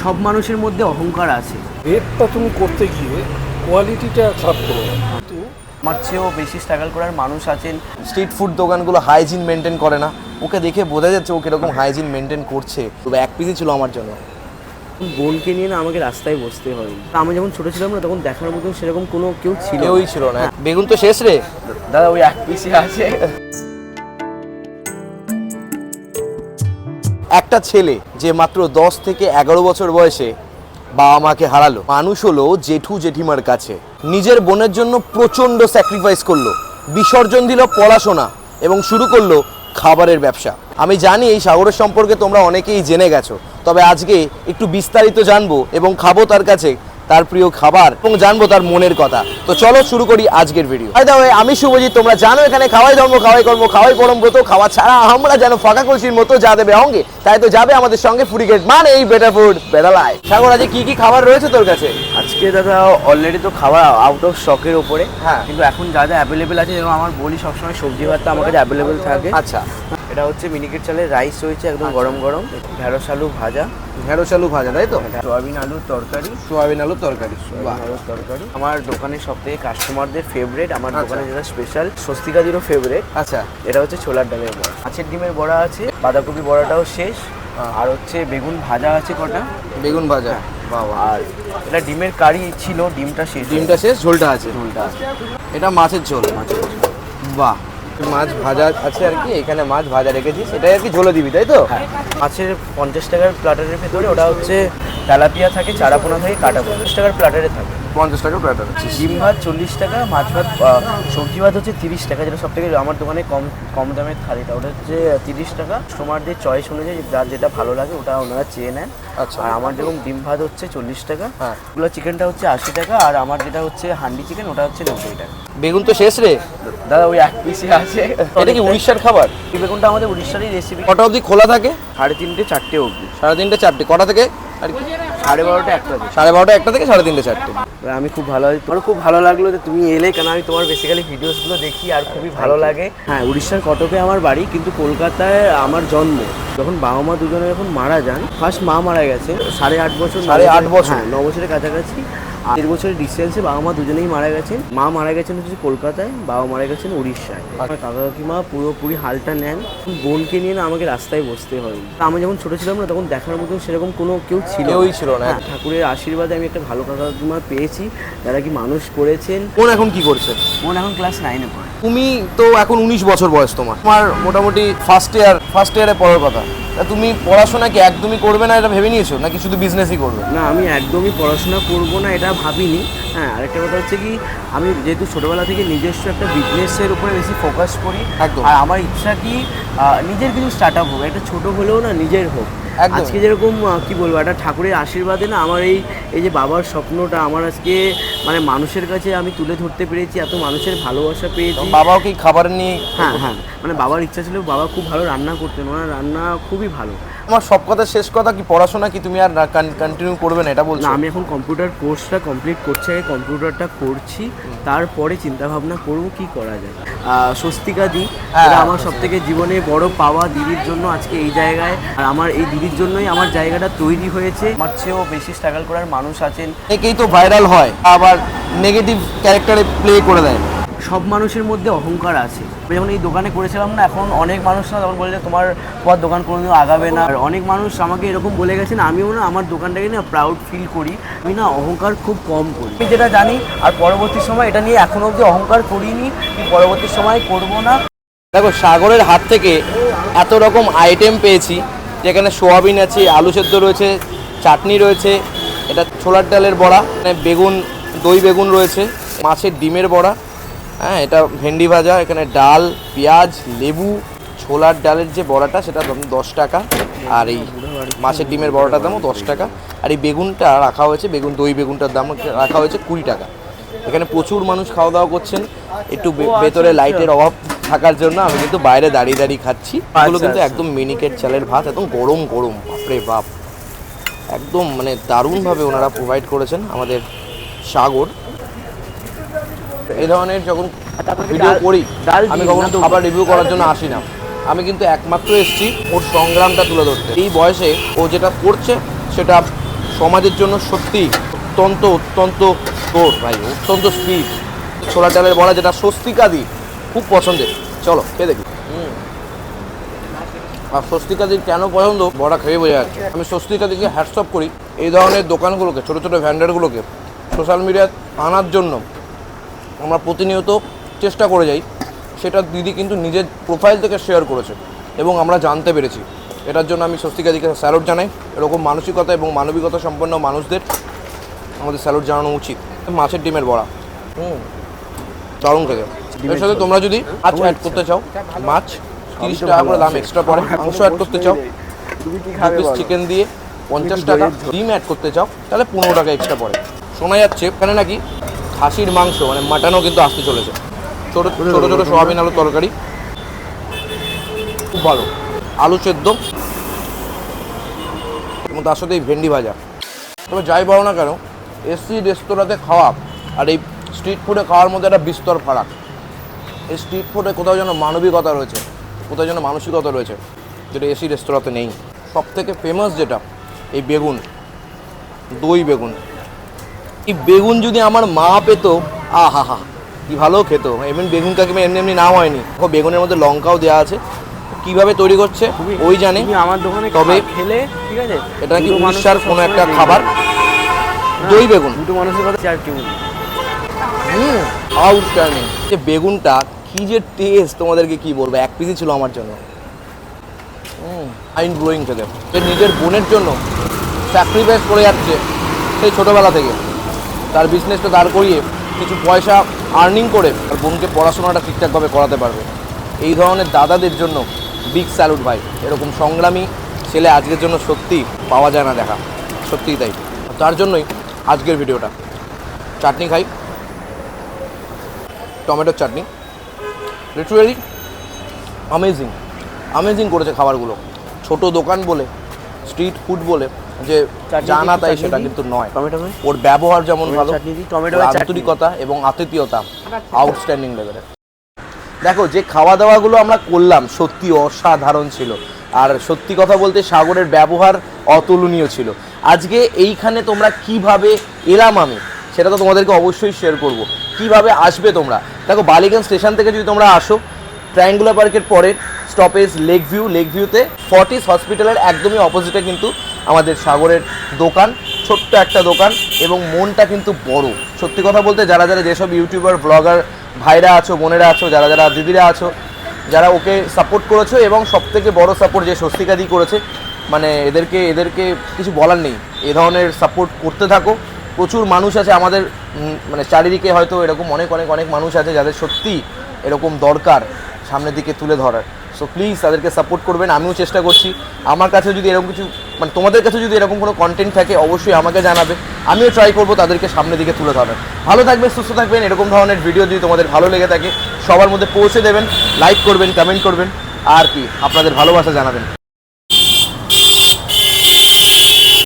সব মানুষের মধ্যে অহংকার আছে। রেটটা তুমি করতে গিয়ে কোয়ালিটিটা খারাপ করো। কিন্তু আমার চেয়েও বেশি স্ট্রাগল করার মানুষ আছেন স্ট্রিট ফুড দোকানগুলো হাইজিন মেনটেন করে না। ওকে দেখে বোঝা যাচ্ছে ও কীরকম হাইজিন মেনটেন করছে। তবে এক পিসই ছিল আমার জন্য। বোনকে নিয়ে না আমাকে রাস্তায় বসতে হয়। আমি যখন ছোট ছিলাম না তখন দেখার মতন সেরকম কোনো কেউ ছিল না। কেউই ছিল না। বেগুন তো শেষ রে। দাদা ওই এক পিসই আছে। একটা ছেলে যে মাত্র দশ থেকে এগারো বছর বয়সে বাবা মাকে হারালো। মানুষ হলো জেঠু জেঠিমার কাছে। নিজের বোনের জন্য প্রচণ্ড স্যাক্রিফাইস করল। বিসর্জন দিল পড়াশোনা এবং শুরু করল খাবারের ব্যবসা। আমি জানি এই সাগরের সম্পর্কে তোমরা অনেকেই জেনে গেছো, তবে আজকে একটু বিস্তারিত জানব এবং খাব তার কাছে তার প্রিয় খাবার এবং জানব তার মনের কথা। তো চলো শুরু করি আজকের ভিডিও দাও আমি শুভজিৎ তোমরা জানো এখানে খাওয়াই ধর্ম খাওয়াই কর্ম খাওয়াই পরম ব্রত খাওয়া ছাড়া আমরা যেন ফাঁকা কলসির মতো যা দেবে অঙ্গে তাই তো যাবে আমাদের সঙ্গে ফুরিগেট মানে এই better food better life Sagar আজকে কি কি খাবার রয়েছে তোর কাছে? আজকে দাদা অলরেডি তো খাবার আউট অফ স্টকের ওপরে। হ্যাঁ। কিন্তু এখন যা যা অ্যাভেলেবেল আছে যেরকম আমার বলি সবসময় সবজি ভাতটা আমার কাছে অ্যাভেলেবেল থাকে। আচ্ছা। এটা হচ্ছে মিনিকেট চালের রাইস রয়েছে একদম গরম গরম। ঢেঁড়স আলু ভাজা। ঢেঁড়স আলু ভাজা তাই তো? সোয়াবিন আলুর তরকারি। সোয়াবিন আলুর তরকারি বাহ। আলুর তরকারি। আমার দোকানের সব থেকে কাস্টমারদের ফেভারেট আমার আচ্ছা। দোকানে যেটা স্পেশাল স্বস্তিকাদিরও ফেভারেট আচ্ছা। এটা হচ্ছে ছোলার ডালের বড়া। মাছের ডিমের বড়া আছে বাঁধাকপি বড়াটাও শেষ। হ্যাঁ। আর হচ্ছে বেগুন ভাজা আছে কটা। বেগুন ভাজা। বাবা। আর এটা ডিমের কারি ছিল ডিমটা শেষ। ডিমটা শেষ ঝোলটা আছে। ঝোলটা আছে। এটা মাছের ঝোল। মাছের বাহ। মাছ ভাজা আছে আর কি? এখানে মাছ ভাজা রেখেছি। এটাই আর কি ঝোলে দিবি তাই তো? হ্যাঁ। মাছের পঞ্চাশ টাকার প্লাটারের ভেতরে ওটা হচ্ছে তেলাপিয়া থাকে চারাপোনা থাকে কাটা পঞ্চাশ টাকার প্লাটারে থাকে। পঞ্চাশ টাকা প্লেটার ডিম ভাত চল্লিশ টাকা মাছ ভাত সবজি ভাত হচ্ছে তিরিশ টাকা যেটা সব থেকে আমার দোকানে কম কম দামের থালিটা। ওটা হচ্ছে তিরিশ টাকা। তোমারদের চয়েস অনুযায়ী যার যেটা ভালো লাগে ওটা ওনারা চেয়ে নেন। আচ্ছা। আর আমার যেরকম ডিম ভাত হচ্ছে চল্লিশ টাকা হ্যাঁ। ওগুলো চিকেনটা হচ্ছে আশি টাকা আর আমার যেটা হচ্ছে হান্ডি চিকেন ওটা হচ্ছে নব্বই টাকা। বেগুন তো শেষ রে। দাদা ওই এক পিসই আছে। এটা কি উড়িষ্যার খাবার? এই বেগুনটা আমাদের উড়িষ্যারই রেসিপি কটা অবধি খোলা থাকে? সাড়ে তিনটে চারটে অবধি। সাড়ে তিনটে চারটে। কটা থেকে? আর কি সাড়ে বারোটা একটা অবধি। সাড়ে বারোটা একটা থেকে সাড়ে তিনটে চারটে। আমি খুব ভালো তোমার খুব ভালো লাগল যে তুমি এলে কেন আমি তোমার বেসিক্যালি ভিডিওসগুলো দেখি আর খুবই ভালো লাগে। হ্যাঁ উড়িষ্যার কটকে আমার বাড়ি কিন্তু কলকাতায় আমার জন্ম। যখন বাবা মা দুজনে যখন মারা যান ফার্স্ট মা মারা গেছে সাড়ে আট বছর সাড়ে আট বছর? হ্যাঁ ন বছরের কাছাকাছি। দেড় বছরের ডিস্টেন্সে বাবা মা দুজনেই মারা গেছেন। মা মারা গেছেন হচ্ছে কলকাতায় বাবা মারা গেছেন উড়িষ্যায়। আমার কাকা কাকিমা পুরোপুরি হালটা নেন। বোনকে নিয়ে না আমাকে রাস্তায় বসতে হয় আমি যখন ছোট ছিলাম না তখন দেখার মতন সেরকম কোনো কেউ ছিল। কেউই ছিল না। হ্যাঁ, ঠাকুরের আশীর্বাদে আমি একটা ভালো কাকা কাকিমা পেয়েছি। যারা কি মানুষ করেছেন। কোন এখন কি করছে? কোন এখন ক্লাস নাইনে পড়ে। তুমি তো এখন উনিশ বছর বয়স তোমার। তোমার মোটামুটি ফার্স্ট ইয়ার ফার্স্ট ইয়ারে পড়ার কথা। তুমি পড়াশোনা কি একদমই করবে না এটা ভেবে নিয়েছো? নাকি শুধু বিজনেসই করবে? না আমি একদমই পড়াশোনা করব না এটা ভাবিনি। হ্যাঁ আরেকটা কথা হচ্ছে কি আমি যেহেতু ছোটোবেলা থেকে নিজস্ব একটা বিজনেসের উপরে বেশি ফোকাস করি একদম। আর আমার ইচ্ছা কি নিজের কিছু স্টার্ট আপ হোক একটা ছোটো হলেও না নিজের হোক। আজকে যেরকম কি বলব একটা ঠাকুরের আশীর্বাদে না আমার এই এই যে বাবার স্বপ্নটা আমার আজকে মানে মানুষের কাছে আমি তুলে ধরতে পেরেছি এত মানুষের ভালোবাসা পেয়েছি। বাবাও কি খাবার নিয়ে হ্যাঁ হ্যাঁ। মানে বাবার ইচ্ছা ছিল বাবা খুব ভালো রান্না করতেন ওনার রান্না খুবই ভালো। আমার সব কথা শেষ কথা কি পড়াশোনা কি তুমি আর কন্টিনিউ করবে না এটা না বলছো আমি এখন কম্পিউটার কোর্সটা কমপ্লিট করছি আগে কম্পিউটারটা করছি তারপরে চিন্তা ভাবনা করব কি করা যায়। স্বস্তিকা দি হ্যাঁ, এটা আমার সব থেকে জীবনে বড় পাওয়া দিদির জন্য আজকে এই জায়গায়। আর আমার এই দিদির জন্যই আমার জায়গাটা তৈরি হয়েছে। আমার চেয়েও বেশি স্ট্রাগল করার মানুষ আছেন। একেই তো ভাইরাল হয় আবার নেগেটিভ ক্যারেক্টারে প্লে করে দেয়। সব মানুষের মধ্যে অহংকার আছে। যখন এই দোকানে করেছিলাম না, এখন অনেক মানুষ না তখন বলে তোমার পর দোকান কোনোদিনও আগাবে না। আর অনেক মানুষ আমাকে এরকম বলে গেছেন আমিও না আমার দোকানটাকে না প্রাউড ফিল করি। আমি না অহংকার খুব কম করি। আমি যেটা জানি, আর পরবর্তী সময় এটা নিয়ে এখনও অবধি অহংকার করিনি পরবর্তী সময় করব না। দেখো, সাগরের হাত থেকে এত রকম আইটেম পেয়েছি, যেখানে সোয়াবিন আছে, আলু সেদ্ধ রয়েছে, চাটনি রয়েছে, এটা ছোলার ডালের বড়া এখানে বেগুন, দই বেগুন রয়েছে, মাছের ডিমের বড়া। হ্যাঁ এটা ভেন্ডি ভাজা এখানে ডাল পেঁয়াজ লেবু ছোলার ডালের যে বড়াটা সেটা দাম দশ টাকা। আর এই মাছের ডিমের বড়াটার দামও দশ টাকা। আর এই বেগুনটা রাখা হয়েছে বেগুন দই বেগুনটার দাম রাখা হয়েছে কুড়ি টাকা। এখানে প্রচুর মানুষ খাওয়া দাওয়া করছেন। একটু ভেতরে লাইটের অভাব থাকার জন্য আমি কিন্তু বাইরে দাঁড়িয়ে দাঁড়িয়ে খাচ্ছি। এগুলো কিন্তু আচ্ছা। একদম মিনিকেট চালের ভাত একদম গরম গরম। বাপরে বাপ। একদম মানে দারুণভাবে ওনারা প্রোভাইড করেছেন আমাদের সাগর। এই ধরনের যখন ভিডিও করি আমি কখনো খাবার রিভিউ করার জন্য আসি না। আমি কিন্তু একমাত্র এসেছি ওর সংগ্রামটা তুলে ধরতে। এই বয়সে ও যেটা করছে সেটা সমাজের জন্য সত্যি অত্যন্ত অত্যন্ত তোর ভাই অত্যন্ত স্পিড ছোলা ডালের বড়া যেটা স্বস্তিকাদি খুব পছন্দের। চলো খেয়ে দেখি। হুম। আর স্বস্তিকাদির কেন পছন্দ? বড়া খেয়ে বোঝা যাচ্ছে। আমি স্বস্তিকাদিকে হ্যাটসঅপ করি। এই ধরনের দোকানগুলোকে ছোটো ছোটো ভ্যান্ডারগুলোকে সোশ্যাল মিডিয়ায় আনার জন্য আমরা প্রতিনিয়ত চেষ্টা করে যাই। সেটা দিদি কিন্তু নিজের প্রোফাইল থেকে শেয়ার করেছে এবং আমরা জানতে পেরেছি। এটার জন্য আমি স্বস্তিকাদিকে স্যালুট জানাই। এরকম মানসিকতা এবং মানবিকতা সম্পন্ন মানুষদের আমাদের স্যালুট জানানো উচিত। মাছের ডিমের বড়া। হুম দারুণ খেতে। এর সাথে তোমরা যদি মাছ অ্যাড করতে চাও মাছ তিরিশ টাকা করে দাম এক্সট্রা পড়ে। মাংস অ্যাড করতে চাও পিস চিকেন দিয়ে পঞ্চাশ টাকা। ডিম অ্যাড করতে চাও তাহলে পনেরো টাকা এক্সট্রা পড়ে। শোনা যাচ্ছে এখানে নাকি খাসির মাংস মানে মাটনও কিন্তু আসতে চলেছে। ছোটো ছোটো ছোটো সোয়াবিন আলু তরকারি। খুব ভালো। আলু সেদ্ধ। এবং তার সাথে এই ভেন্ডি ভাজা। তবে যাই বলো না কেন এসি রেস্তোরাঁতে খাওয়া আর এই স্ট্রিট ফুডে খাওয়ার মধ্যে একটা বিস্তর ফারাক। এই স্ট্রিট ফুডে কোথাও যেন মানবিকতা রয়েছে কোথাও যেন মানসিকতা রয়েছে যেটা এসি রেস্তোরাঁতে নেই। সব থেকে ফেমাস যেটা এই বেগুন দই বেগুন। এই বেগুন যদি আমার মা পেতো আহা হা কি ভালো খেত। এমনি বেগুন কাকিমা এমনি এমনি নাম হয়নি। বেগুনের মধ্যে লঙ্কাও দেওয়া আছে। কীভাবে তৈরি করছে ওই জানে। আমার দোকানে তবে খেলে ঠিক আছে? এটা নাকি উড়িষ্যার কোনো একটা খাবার? দই বেগুন। দুটো মানুষের কথা চার। হুম আউটস্ট্যান্ডিং যে বেগুনটা কি যে টেস্ট তোমাদেরকে কি বলব? এক পিসই ছিল আমার জন্য। মাইন্ড ব্লোয়িং খেতে। সে নিজের বোনের জন্য স্যাক্রিফাইস করে যাচ্ছে সেই ছোটোবেলা থেকে। তার বিজনেসটা দাঁড় করিয়ে কিছু পয়সা আর্নিং করে তার বোনকে পড়াশোনাটা ঠিকঠাকভাবে করাতে পারবে। এই ধরনের দাদাদের জন্য বিগ স্যালুট ভাই। এরকম সংগ্রামী ছেলে আজকের জন্য সত্যি পাওয়া যায় না দেখা। সত্যিই তাই। তার জন্যই আজকের ভিডিওটা। চাটনি খাই। টমেটোর চাটনি। লিটারেলি আমেজিং আমেজিং করেছে খাবারগুলো। ছোট দোকান বলে স্ট্রিট ফুড বলে যে জানা তাই সেটা কিন্তু নয়। টমেটো ওর ব্যবহার যেমন ভালো টমেটো। আন্তরিকতা এবং আতিথেয়তা আউটস্ট্যান্ডিং লেভেলের দেখো যে খাওয়া দাওয়াগুলো আমরা করলাম সত্যি অসাধারণ ছিল। আর সত্যি কথা বলতে সাগরের ব্যবহার অতুলনীয় ছিল। আজকে এইখানে তোমরা কীভাবে এলাম আমি সেটা তো তোমাদেরকে অবশ্যই শেয়ার করব। কীভাবে আসবে তোমরা? দেখো বালিগঞ্জ স্টেশন থেকে যদি তোমরা আসো ট্রায়াঙ্গুলার পার্কের পরে স্টপেজ লেক ভিউ লেক ভিউতে ফর্টিস হসপিটালের একদমই অপোজিটে কিন্তু আমাদের সাগরের দোকান, ছোট্ট একটা দোকান এবং মনটা কিন্তু বড়। সত্যি কথা বলতে যারা যারা যেসব ইউটিউবার, ব্লগার ভাইরা আছো, বোনেরা আছো, যারা যারা দিদিরা আছো, যারা ওকে সাপোর্ট করেছ এবং সব থেকে বড় সাপোর্ট যে স্বস্তিকাদি করেছে মানে এদেরকে এদেরকে কিছু বলার নেই। এ ধরনের সাপোর্ট করতে থাকো। প্রচুর মানুষ আছে আমাদের মানে চারিদিকে হয়তো এরকম অনেক অনেক অনেক মানুষ আছে যাদের সত্যি এরকম দরকার সামনের দিকে তুলে ধরার। সো প্লিজ তাদেরকে সাপোর্ট করবেন, আমিও চেষ্টা করছি। আমার কাছে যদি এরকম কিছু মানে তোমাদের কাছে যদি এরকম কোনো কন্টেন্ট থাকে, অবশ্যই আমাকে জানাবে। আমিও ট্রাই করব তাদেরকে সামনের দিকে তুলে ধরার। ভালো থাকবেন, সুস্থ থাকবেন, এরকম ধরনের ভিডিও যদি তোমাদের ভালো লেগে থাকে, সবার মধ্যে পৌঁছে দেবেন লাইক করবেন কমেন্ট করবেন, আর কি, আপনাদের ভালোবাসা জানাবেন।